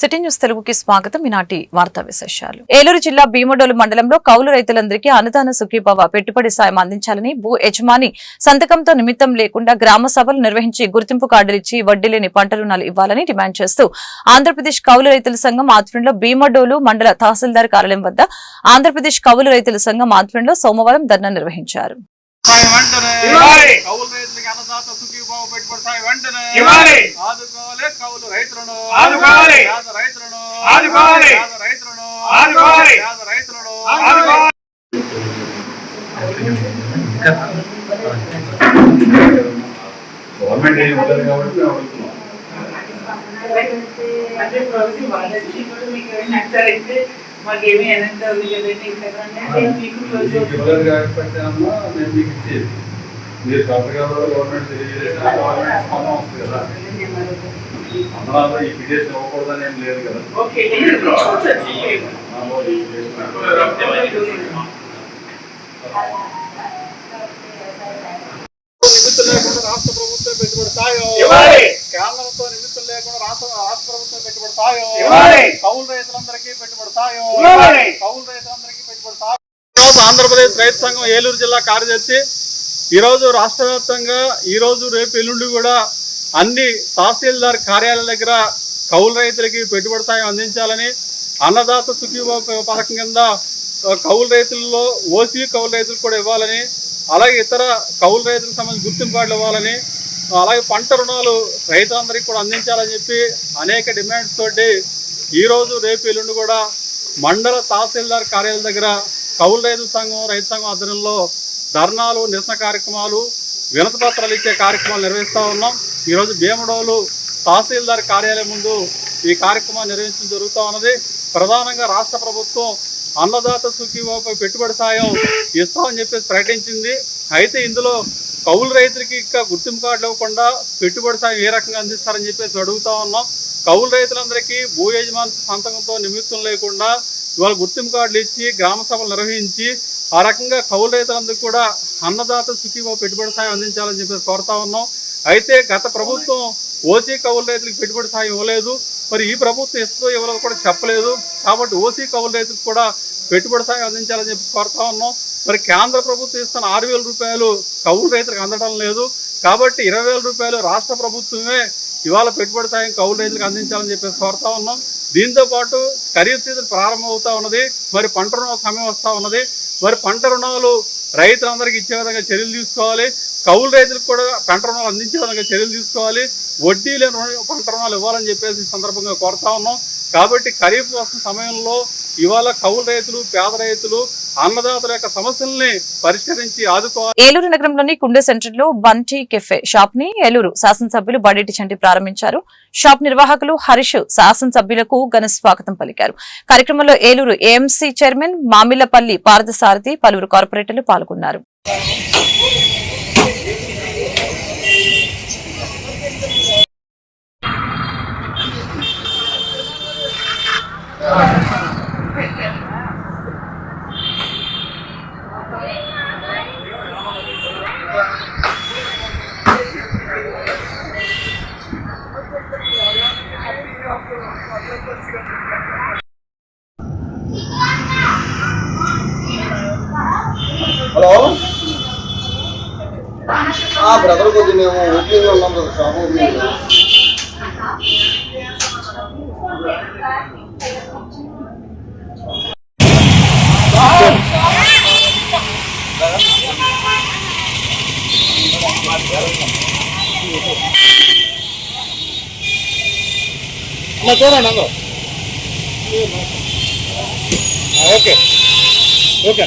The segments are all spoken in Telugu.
City news తెలుగుకి స్వాగతం. ఈనాటి వార్తా విశేషాలు. ఏలూరు జిల్లా భీమడోలు మండలంలో కౌలు రైతులందరికీ అనుదాన సుఖీభావ పెట్టుబడి సాయం అందించాలని భూ యజమాని సంతకంతో నిమిత్తం లేకుండా గ్రామ సభలు నిర్వహించి గుర్తింపు కార్డులు ఇచ్చి వడ్డీ లేని పంట రుణాలు ఇవ్వాలని డిమాండ్ చేస్తూ ఆంధ్రప్రదేశ్ కౌలు రైతుల సంఘం ఆధ్వర్యంలో భీమడోలు మండల తహసీల్దార్ కార్యాలయం వద్ద ఆంధ్రప్రదేశ్ కౌలు రైతుల సంఘం ఆధ్వర్యంలో సోమవారం ధర్నా నిర్వహించారు. సాయం వెంటనే. కౌలు రైతులకి అన్నదాత సుఖీభావ పెట్టుబడి వెంటనే. ఆదుకోవాలి కౌలు రైతులను ఆదుకోవాలి. పేద రైతులను ఆదుకోవాలి. పేద రైతులను ఆదుకోవాలి. పేద రైతులను ఆదుకోవాలి. గవర్నమెంట్ ఏం ఇవ్వలేదు కాబట్టి మేము అడుగుతున్నాం అంటే వాళ్ళకి మీకు ఇక్కడ మీకు క్లోజ్ మీకు ఇవ్వలేదు కాబట్టేనమ్మా నేను మీకు ఇచ్చేది. మీరు కలెక్టర్ గారు గవర్నమెంట్ తెలియజేసిన గవర్నమెంట్ స్పందన వస్తుంది కదా. అందులో ఈ పిటిషన్ ఇవ్వకూడదని ఏం లేదు కదా. ఓకే నిమిత్తం లేకుండా రాష్ట్ర ప్రభుత్వం పెట్టుబడి సాయం ఇవ్వాలి. కేంద్రంతో నిమిత్తం లేకుండా రాష్ట్ర రాష్ట్ర ప్రభుత్వం పెట్టుబడి సాయం. ఇవ్వాలి. కౌలు రైతులందరికీ ఆంధ్రప్రదేశ్ రైతు సంఘం ఏలూరు జిల్లా కార్యదర్శి ఈరోజు రాష్ట్ర వ్యాప్తంగా ఈరోజు రేపు ఎల్లుండి కూడా అన్ని తహసీల్దార్ కార్యాలయాల దగ్గర కౌలు రైతులకి పెట్టుబడి సాయం అందించాలని అన్నదాత సుఖీభావ పథకం కింద కౌలు రైతుల్లో ఓసీ కౌలు రైతులకు కూడా ఇవ్వాలని అలాగే ఇతర కౌలు రైతులకు సంబంధించి గుర్తింపు కార్డులు ఇవ్వాలని అలాగే పంట రుణాలు రైతులందరికీ కూడా అందించాలని చెప్పి అనేక డిమాండ్స్ తోటి ఈరోజు రేపు ఎల్లుండి కూడా మండల తహసీల్దార్ కార్యాలయం దగ్గర కౌలు రైతు సంఘం రైతు సంఘం ఆధ్వర్యంలో ధర్నాలు నిరసన కార్యక్రమాలు వినతి పత్రాలు ఇచ్చే కార్యక్రమాలు నిర్వహిస్తూ ఉన్నాం. ఈరోజు భీమడోలు తహసీల్దార్ కార్యాలయం ముందు ఈ కార్యక్రమాన్ని నిర్వహించడం జరుగుతూ ఉన్నది. ప్రధానంగా రాష్ట్ర ప్రభుత్వం అన్నదాత సుఖీభావపై పెట్టుబడి సాయం ఇస్తామని చెప్పేసి ప్రకటించింది. అయితే ఇందులో కౌలు రైతులకి ఇంకా గుర్తింపు కార్డులు ఇవ్వకుండా పెట్టుబడి సాయం ఏ రకంగా అందిస్తారని చెప్పేసి అడుగుతా ఉన్నాం. కౌలు రైతులందరికీ భూ యజమాని సంతకంతో నిమిత్తం లేకుండా ఇవాళ గుర్తింపు కార్డులు ఇచ్చి గ్రామ సభలు నిర్వహించి ఆ రకంగా కౌలు రైతులందరికీ కూడా అన్నదాత సుఖీభావ పెట్టుబడి సాయం అందించాలని చెప్పేసి కోరుతా ఉన్నాం. అయితే గత ప్రభుత్వం ఓసీ కౌలు రైతులకు పెట్టుబడి సాయం ఇవ్వలేదు. మరి ఈ ప్రభుత్వం ఇస్తుందో ఇవ్వలేదో కూడా చెప్పలేదు. కాబట్టి ఓసీ కౌలు రైతులకు కూడా పెట్టుబడి సాయం అందించాలని చెప్పి కోరుతా ఉన్నాం. మరి కేంద్ర ప్రభుత్వం ఇస్తున్న ఆరు వేల రూపాయలు కౌలు రైతులకు అందడం లేదు. కాబట్టి ఇరవై వేల రూపాయలు రాష్ట్ర ప్రభుత్వమే ఇవాళ పెట్టుబడి సాయం కౌలు రైతులకు అందించాలని చెప్పేసి కోరుతా ఉన్నాం. దీంతో పాటు ఖరీఫ్ సీజన్ ప్రారంభమవుతా ఉన్నది. మరి పంట రుణాల సమయం వస్తూ ఉన్నది. మరి పంట రుణాలు రైతులందరికీ ఇచ్చే విధంగా చర్యలు తీసుకోవాలి. కౌలు రైతులకు కూడా పంట రుణాలు అందించే విధంగా చర్యలు తీసుకోవాలి. వడ్డీ లేని పంట రుణాలు ఇవ్వాలని చెప్పేసి సందర్భంగా కోరుతా ఉన్నాం. కాబట్టి ఖరీఫ్ వస్తున్న సమయంలో ఇవాళ కౌలు రైతులు పేద రైతులు అన్నదాతల యొక్క సమస్యల్ని పరిష్కరించి ఆదుకోవాలి. ఏలూరు నగరంలోని కుండె సెంటర్లో బంటి కెఫే షాప్ని ఏలూరు శాసనసభ్యులు బడేటి చంటి ప్రారంభించారు. షాప్ నిర్వాహకులు హరీష్ శాసనసభ్యులకు ఘన స్వాగతం పలికారు. కార్యక్రమంలో ఏలూరు ఏఎంసీ చైర్మన్ మామిళ్ళపల్లి పారదసారథి పలువురు కార్పొరేటర్లు పాల్గొన్నారు. Thank you. హలో ఆ బ్రదర్ కొద్ది మేము ఓపెనింగ్లో ఉన్నాం బ్రదర్ షాప్ ఓపెనింగ్లో ఓకే ఓకే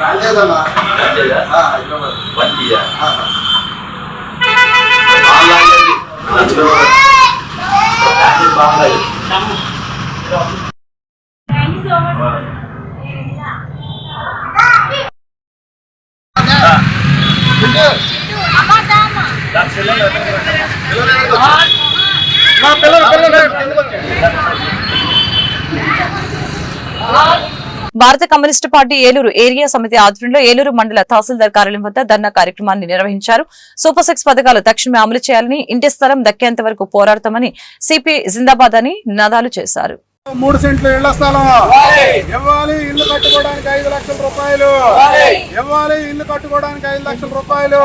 రాలేదమ్మా ఆ, హైదరాబాద్ ఆ, భారత కమ్యూనిస్టు పార్టీ ఏలూరు ఏరియా సమితి ఆధ్వర్యంలో ఏలూరు మండల తహసీల్దార్ కార్యాలయం వద్ద ధర్నా కార్యక్రమాన్ని నిర్వహించారు. సూపర్ సిక్స్ పథకాలు తక్షణమే అమలు చేయాలని ఇంటి స్థలం దక్కేంత వరకు పోరాడతామని సిపి జిందాబాద్ అని నినాదాలు చేశారు. మూడు సెంట్లు ఇళ్ళ స్థలం. ఇవ్వాలి ఇల్లు కట్టుకోవడానికి ఐదు లక్షల రూపాయలు. ఇవ్వాలి ఇల్లు కట్టుకోవడానికి ఐదు లక్షల రూపాయలు.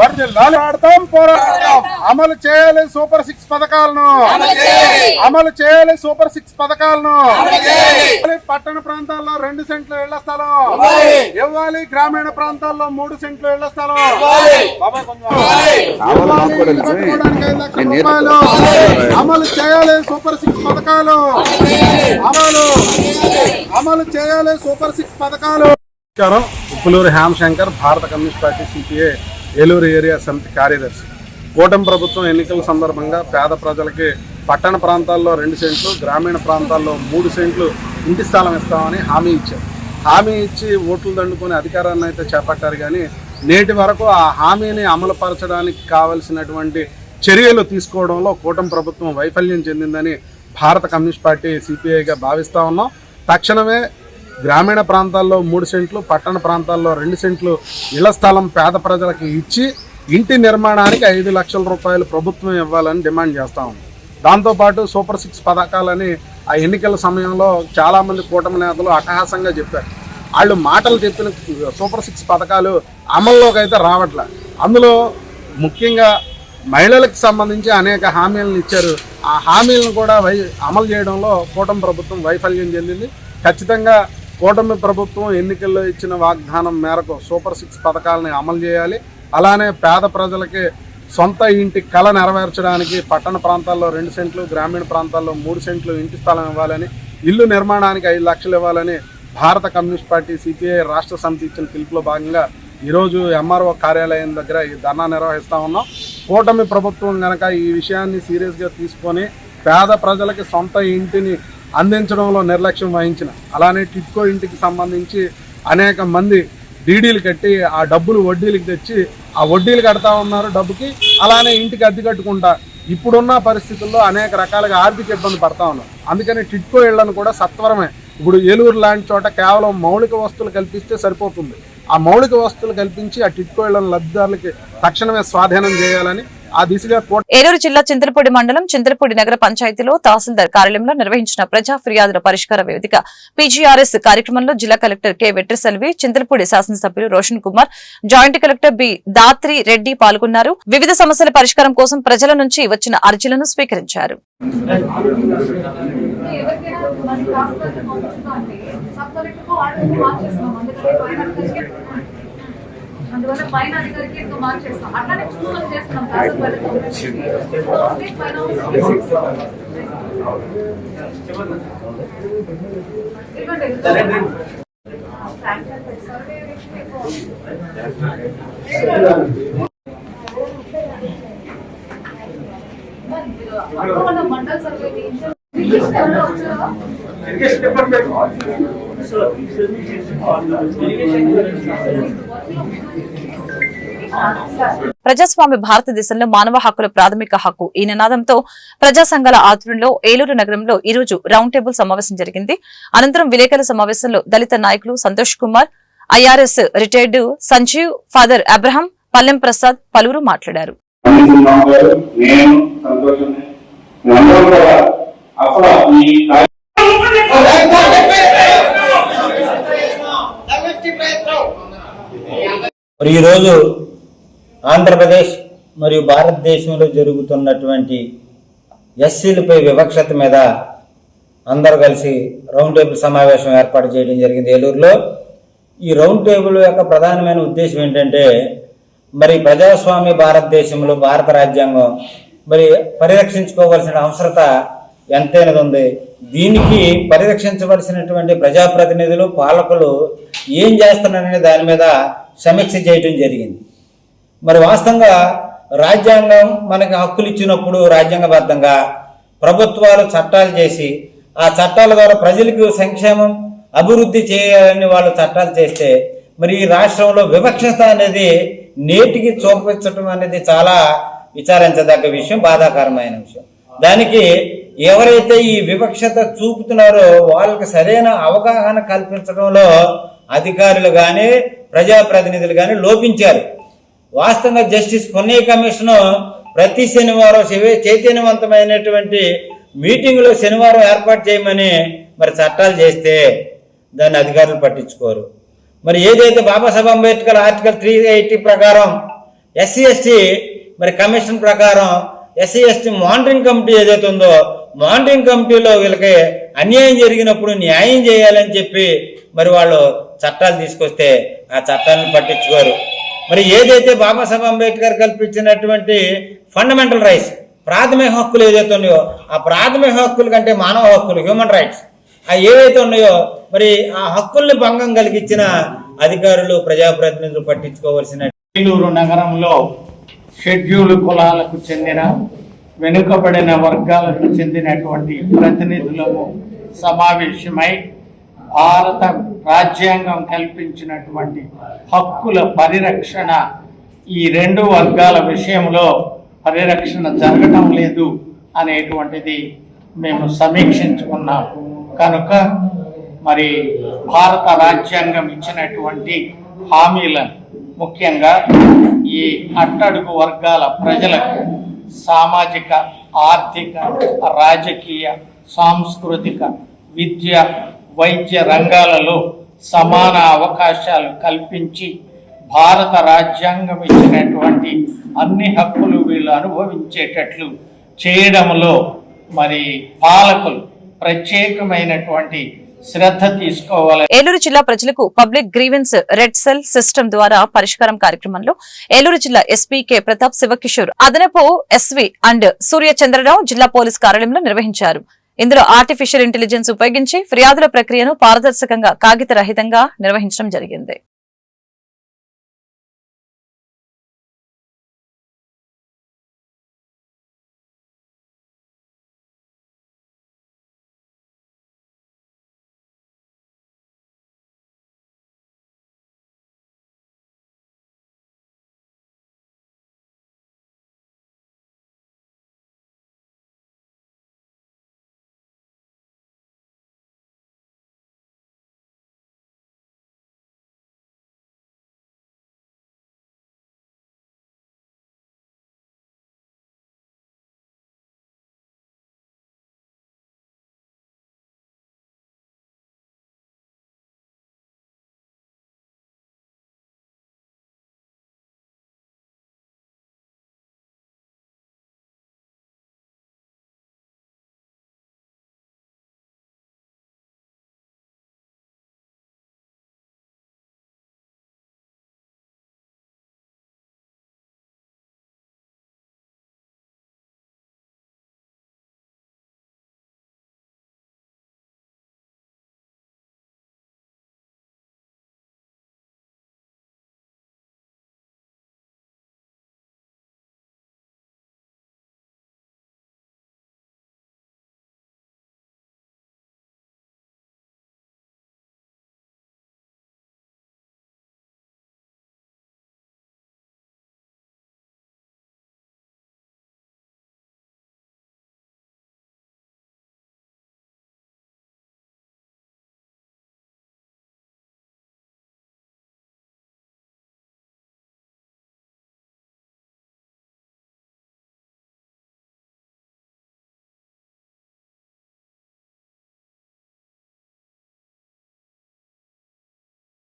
వర్ధిల్లాలి. పోరాడతాం. పోరాడతాం అమలు చేయాలి సూపర్ సిక్స్ పథకాలను. అమలు చేయాలి. సూపర్ సిక్స్ పథకాలను. పట్టణ ప్రాంతాల్లో రెండు సెంట్లు ఇళ్ళ స్థలం. ఇవ్వాలి. గ్రామీణ ప్రాంతాల్లో మూడు సెంట్లు ఇళ్ళ స్థలం. బాబాయ్ కొంచెం. ఇవ్వాలి. ఇల్లు కట్టుకోవడానికి ఐదు లక్షల రూపాయలు. అమలు చేయాలి సూపర్ సిక్స్ పథకాలు. అమలు. అమలు చేయాలి. సూపర్ సిక్స్ పథకాలు. నమస్కారం. ఉప్పులూరు శంకర్ భారత communist party CPI Eluru area సమితి కార్యదర్శి. కూటమి ప్రభుత్వం ఎన్నికల సందర్భంగా పేద ప్రజలకి పట్టణ ప్రాంతాల్లో రెండు సెంట్లు గ్రామీణ ప్రాంతాల్లో మూడు సెంట్లు ఇంటి స్థలం ఇస్తామని హామీ ఇచ్చారు. హామీ ఇచ్చి ఓట్లు దండుకొని అధికారాన్ని అయితే చేపట్టారు కానీ నేటి వరకు ఆ హామీని అమలుపరచడానికి కావలసినటువంటి చర్యలు తీసుకోవడంలో కూటమి ప్రభుత్వం వైఫల్యం చెందిందని భారత కమ్యూనిస్ట్ పార్టీ సిపిఐగా భావిస్తూ ఉన్నాం. తక్షణమే గ్రామీణ ప్రాంతాల్లో మూడు సెంట్లు పట్టణ ప్రాంతాల్లో రెండు సెంట్లు ఇళ్ళ స్థలం పేద ప్రజలకు ఇచ్చి ఇంటి నిర్మాణానికి ఐదు లక్షల రూపాయలు ప్రభుత్వం ఇవ్వాలని డిమాండ్ చేస్తూ ఉంది దాంతోపాటు సూపర్ సిక్స్ పథకాలని ఆ ఎన్నికల సమయంలో చాలామంది కూటమి నేతలు అటహాసంగా చెప్పారు. వాళ్ళు మాటలు చెప్పిన సూపర్ సిక్స్ పథకాలు అమల్లోకి అయితే రావట్లే. అందులో ముఖ్యంగా మహిళలకు సంబంధించి అనేక హామీలను ఇచ్చారు. ఆ హామీలను కూడా వై అమలు చేయడంలో కూటమి ప్రభుత్వం వైఫల్యం చెందింది. ఖచ్చితంగా కూటమి ప్రభుత్వం ఎన్నికల్లో ఇచ్చిన వాగ్దానం మేరకు సూపర్ సిక్స్ పథకాలని అమలు చేయాలి. అలానే పేద ప్రజలకి సొంత ఇంటి కళ నెరవేర్చడానికి పట్టణ ప్రాంతాల్లో రెండు సెంట్లు గ్రామీణ ప్రాంతాల్లో మూడు సెంట్లు ఇంటి స్థలం ఇవ్వాలని ఇల్లు నిర్మాణానికి ఐదు లక్షలు ఇవ్వాలని భారత కమ్యూనిస్ట్ పార్టీ సిపిఐ రాష్ట్ర సమితి ఇచ్చిన పిలుపులో భాగంగా ఈరోజు ఎంఆర్ఓ కార్యాలయం దగ్గర ఈ ధర్నా నిర్వహిస్తా ఉన్నాం. కూటమి ప్రభుత్వం కనుక ఈ విషయాన్ని సీరియస్గా తీసుకొని పేద ప్రజలకి సొంత ఇంటిని అందించడంలో నిర్లక్ష్యం వహించిన అలానే టిట్కో ఇంటికి సంబంధించి అనేక మంది డీడీలు కట్టి ఆ డబ్బులు వడ్డీలకు తెచ్చి ఆ వడ్డీలు కడతా ఉన్నారు డబ్బుకి అలానే ఇంటికి అద్దె కట్టుకుంటా. ఇప్పుడున్న పరిస్థితుల్లో అనేక రకాలుగా ఆర్థిక ఇబ్బంది పడతా ఉన్నారు అందుకని టిట్కో ఇళ్ళను కూడా సత్వరమే. ఇప్పుడు ఏలూరు లాంటి చోట కేవలం మౌలిక వస్తువులు కల్పిస్తే సరిపోతుంది. ఆ మౌలిక వస్తువులు కల్పించి ఆ టిట్కో ఇళ్ళను లబ్ధిదారులకి తక్షణమే స్వాధీనం చేయాలని ఆ దిశగా కూట ఏలూరు జిల్లా చింతలపూడి మండలం చింతలపూడి నగర పంచాయతీలో తహసీల్దార్ కార్యాలయంలో నిర్వహించిన ప్రజా ఫిర్యాదుల పరిష్కార వేదిక పీజీఆర్ఎస్ కార్యక్రమంలో జిల్లా కలెక్టర్ కె వెట్రిసెల్వి చింతలపూడి శాసనసభ్యులు Roshan Kumar joint collector B Dhatri Reddy పాల్గొన్నారు. వివిధ సమస్యల పరిష్కారం కోసం ప్రజల నుంచి వచ్చిన అర్జీలను స్వీకరించారు. అందువల్ల పైన అధికారికి ఇంకా మార్చేస్తాం. అట్లానే చూసుకొని చేస్తున్నాం. మండల్ సర్వే వచ్చారా ప్రజాస్వామ్య భారతదేశంలో మానవ హక్కుల ప్రాథమిక హక్కు ఈ నినాదంతో ప్రజా సంఘాల ఆధ్వర్యంలో ఏలూరు నగరంలో ఈ రోజు రౌండ్ టేబుల్ సమావేశం జరిగింది. అనంతరం విలేకరుల సమావేశంలో దళిత నాయకులు Santosh Kumar IRS retired Sanjeev father Abraham Pallem Prasad పలువురు మాట్లాడారు. అసలు ఈ మరి ఈరోజు ఆంధ్రప్రదేశ్ మరియు భారతదేశంలో జరుగుతున్నటువంటి ఎస్సీలపై వివక్షత మీద అందరూ కలిసి రౌండ్ టేబుల్ సమావేశం ఏర్పాటు చేయడం జరిగింది ఏలూరులో. ఈ రౌండ్ టేబుల్ యొక్క ప్రధానమైన ఉద్దేశం ఏంటంటే మరి ప్రజాస్వామ్య భారతదేశంలో భారత రాజ్యాంగం మరి పరిరక్షించుకోవాల్సిన అవసరత ఎంతైనది ఉంది దీనికి పరిరక్షించవలసినటువంటి ప్రజాప్రతినిధులు పాలకులు ఏం చేస్తున్నారనే దాని మీద సమీక్ష చేయటం జరిగింది. మరి వాస్తవంగా రాజ్యాంగం మనకి హక్కులు ఇచ్చినప్పుడు రాజ్యాంగబద్ధంగా ప్రభుత్వాలు చట్టాలు చేసి ఆ చట్టాల ద్వారా ప్రజలకు సంక్షేమం అభివృద్ధి చేయాలని వాళ్ళు చట్టాలు చేస్తే మరి ఈ రాష్ట్రంలో వివక్షత అనేది నేటికి చూపించటం అనేది చాలా విచారించదగ్గ విషయం బాధాకరమైన విషయం. దానికి ఎవరైతే ఈ వివక్షత చూపుతున్నారో వాళ్ళకి సరైన అవగాహన కల్పించడంలో అధికారులు కానీ ప్రజాప్రతినిధులు కానీ లోపించారు. వాస్తవంగా జస్టిస్ పొన్నయ్య కమిషన్ ప్రతి శనివారం చైతన్యవంతమైనటువంటి మీటింగ్లో శనివారం ఏర్పాటు చేయమని మరి చట్టాలు చేస్తే దాన్ని అధికారులు పట్టించుకోరు. మరి ఏదైతే Babasaheb Ambedkar article three eighty ప్రకారం ఎస్సీ ఎస్టీ మరి కమిషన్ ప్రకారం ఎస్సీ ఎస్టీ మానిటరింగ్ కమిటీ ఏదైతే ఉందో మానిటరింగ్ కమిటీలో వీళ్ళకి అన్యాయం జరిగినప్పుడు న్యాయం చేయాలని చెప్పి మరి వాళ్ళు చట్టాలు తీసుకొస్తే ఆ చట్టాలను పట్టించుకోరు. మరి ఏదైతే బాబాసాహెబ్ అంబేద్కర్ కల్పించినటువంటి ఫండమెంటల్ రైట్స్ ప్రాథమిక హక్కులు ఏదైతే ఉన్నాయో ఆ ప్రాథమిక హక్కుల కంటే మానవ హక్కులు హ్యూమన్ రైట్స్ ఆ ఏవైతే ఉన్నాయో మరి ఆ హక్కుల్ని భంగం కలిగించిన అధికారులు ప్రజాప్రతినిధులు పట్టించుకోవాల్సిన నగరంలో షెడ్యూల్ కులాలకు చెందిన వెనుకబడిన వర్గాలకు చెందినటువంటి ప్రతినిధులము సమావేశమై భారత రాజ్యాంగం కల్పించినటువంటి హక్కుల పరిరక్షణ ఈ రెండు వర్గాల విషయంలో పరిరక్షణ జరగటం లేదు అనేటువంటిది మేము సమీక్షించుకున్నాం. కనుక మరి భారత రాజ్యాంగం ఇచ్చినటువంటి హామీలను ముఖ్యంగా ఈ అట్టడుగు వర్గాల ప్రజలకు సామాజిక ఆర్థిక రాజకీయ సాంస్కృతిక విద్య వైద్య రంగాలలో సమాన అవకాశాలు కల్పించి భారత రాజ్యాంగం ఇచ్చినటువంటి అన్ని హక్కులు వీళ్ళు అనుభవించేటట్లు చేయడంలో మరి పాలకులు ప్రత్యేకమైనటువంటి శ్రద్ధ తీసుకోవాలి. ఏలూరు జిల్లా ప్రజలకు public grievance redressal system ద్వారా పరిష్కారం కార్యక్రమంలో ఏలూరు జిల్లా ఎస్పీ కె. ప్రతాప్ శివకిషోర్ అదనపు ఎస్వి అండ్ సూర్య చంద్రరావు జిల్లా పోలీస్ కార్యాలయంలో నిర్వహించారు. ఇందులో ఆర్టిఫిషియల్ ఇంటెలిజెన్స్ ఉపయోగించి ఫిర్యాదుల ప్రక్రియను పారదర్శకంగా కాగిత రహితంగా నిర్వహించడం జరిగింది.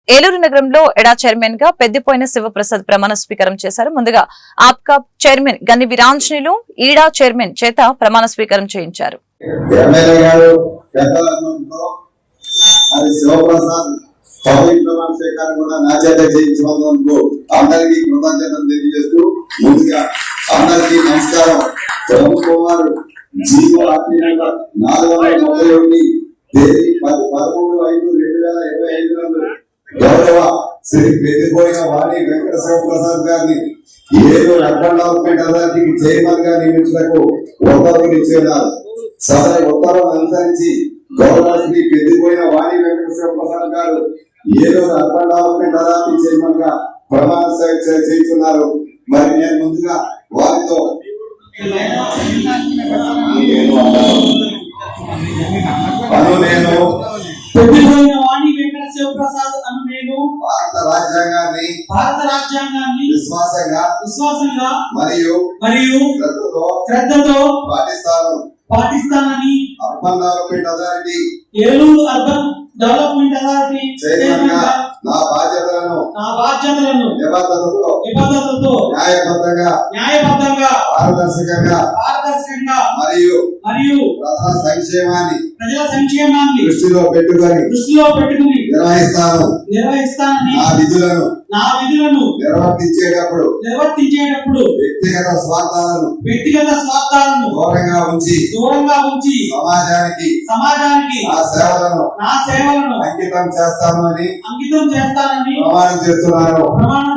ఏలూరు నగరంలో ఎడా చైర్మన్గా పెద్దిపోయిన శివప్రసాద్ ప్రమాణ స్వీకారం చేశారు. ముందుగా ఆప్కాప్ చైర్మన్ గన్ని వీరాంజనేయులు ఈడా చైర్మన్ చేత ప్రమాణ స్వీకారం చేయించారు. జీవో ఆత్మీయంగా నాలుగు వందల ముప్పై ఒకటి తేదీ పదమూడు ఐదు రెండు వేల ఇరవై ఐదు నందు గౌరవ శ్రీ పెద్దిపోయిన వాణి వెంకట శివప్రసాద్ గారిని ఏదో అర్బన్ డెవలప్మెంట్ అథారిటీకి చైర్మన్గా నియమించడానికి ఉత్తర్వులు ఇచ్చేన్నారు సదరి ఉత్తర్వులు అనుసరించి గౌరవ శ్రీ పెద్దిపోయిన వాణి వెంకట శివప్రసాద్ గారు ఏదో అర్బన్ డెవలప్మెంట్ అథారిటీ చైర్మన్గా ప్రమాణ చేస్తున్నారు మరి నేను ముందుగా వారితో అను నేను భారత రాజ్యాంగాన్ని విశ్వాసంగా విశ్వాసంగా మరియు మరియు శ్రద్ధతో శ్రద్ధతో పాటిస్తాను. పాటిస్తానని urban development authority. Eluru urban development authority చైర్మన్గా చైర్మన్గా నా బాధ్యతలను నా బాధ్యతలను నిబద్ధతతో నిబద్ధతతో న్యాయబద్ధంగా న్యాయబద్ధంగా పారదర్శకంగా పారదర్శకంగా మరియు మరియు ప్రజల సంక్షేమాన్ని ప్రజల సంక్షేమాన్ని దృష్టిలో పెట్టుకొని దృష్టిలో పెట్టుకుని నిర్వహిస్తాను. నిర్వహిస్తానని నా విధులను నా విధులను నిర్వర్తించేటప్పుడు నిర్వర్తించేటప్పుడు వ్యక్తిగత స్వార్థాలను వ్యక్తిగత స్వార్థాలను దూరంగా ఉంచి దూరంగా ఉంచి సమాజానికి సమాజానికి నా సేవలను నా సేవలను అంకితం చేస్తాను అని అంకితం చేస్తానని ప్రమాణం చేస్తున్నాను. ప్రమాణం